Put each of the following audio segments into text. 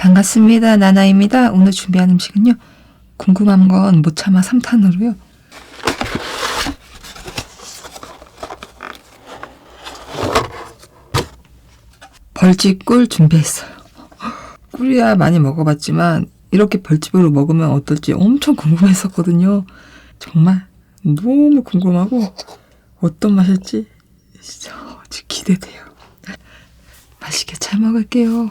반갑습니다. 나나입니다. 오늘 준비한 음식은요. 궁금한 건 못 참아 3탄으로요. 벌집꿀 준비했어요. 꿀이야 많이 먹어봤지만 이렇게 벌집으로 먹으면 어떨지 엄청 궁금했었거든요. 정말 너무 궁금하고 어떤 맛일지 진짜 기대돼요. 맛있게 잘 먹을게요.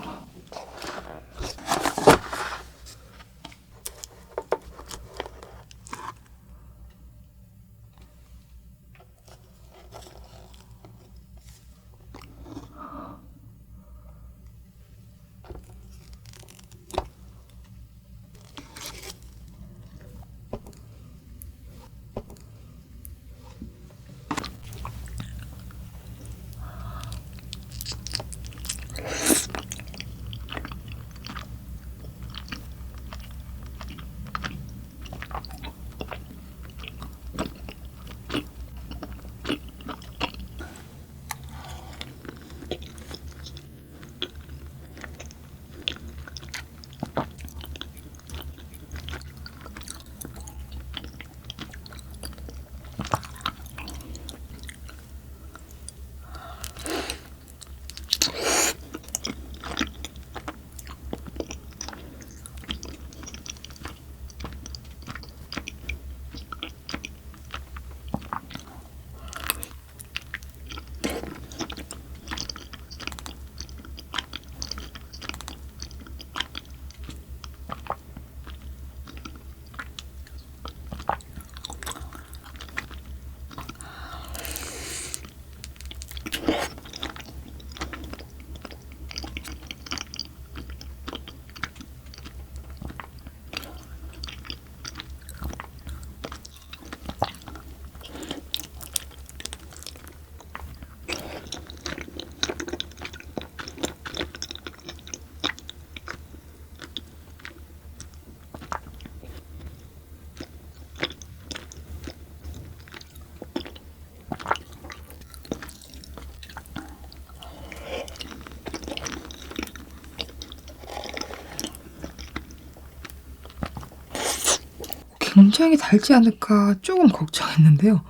굉장히 달지 않을까 조금 걱정했는데요.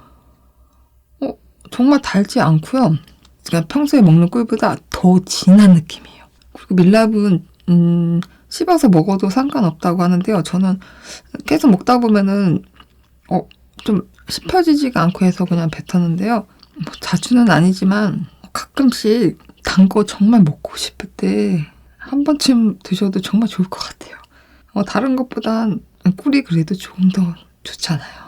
어, 정말 달지 않고요. 그냥 평소에 먹는 꿀보다 더 진한 느낌이에요. 그리고 밀랍은 음, 씹어서 먹어도 상관없다고 하는데요. 저는 계속 먹다 보면은 어, 좀 씹혀지지가 않고 해서 그냥 뱉었는데요. 뭐 자주는 아니지만 가끔씩 단 거 정말 먹고 싶을 때 한 번쯤 드셔도 정말 좋을 것 같아요. 어, 다른 것보단 꿀이 그래도 조금 더 좋잖아요.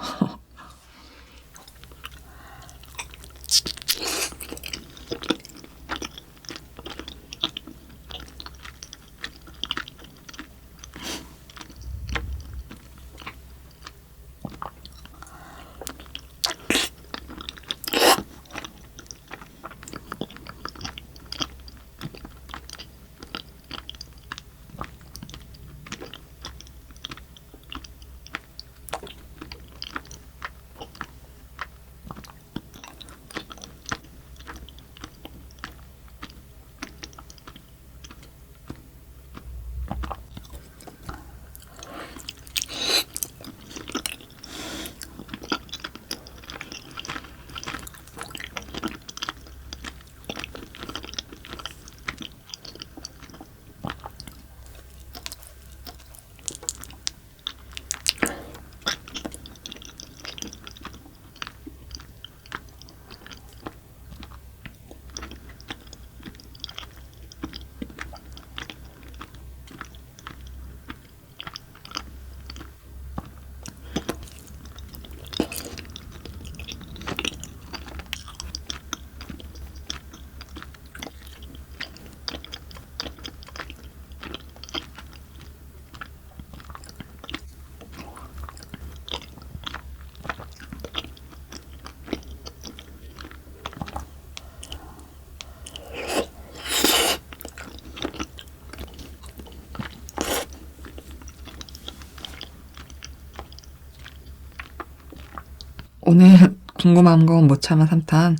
오늘 궁금한 건 못 참아 3탄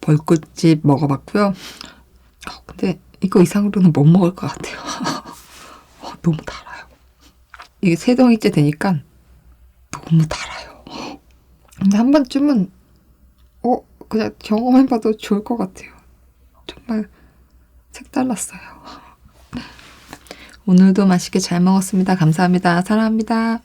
벌꿀집 먹어봤고요. 어, 근데 이거 이상으로는 못 먹을 것 같아요. 어, 너무 달아요. 이게 세 덩이째 되니까 너무 달아요. 근데 한 번쯤은 어 그냥 경험해봐도 좋을 것 같아요. 정말 색달랐어요. 오늘도 맛있게 잘 먹었습니다. 감사합니다. 사랑합니다.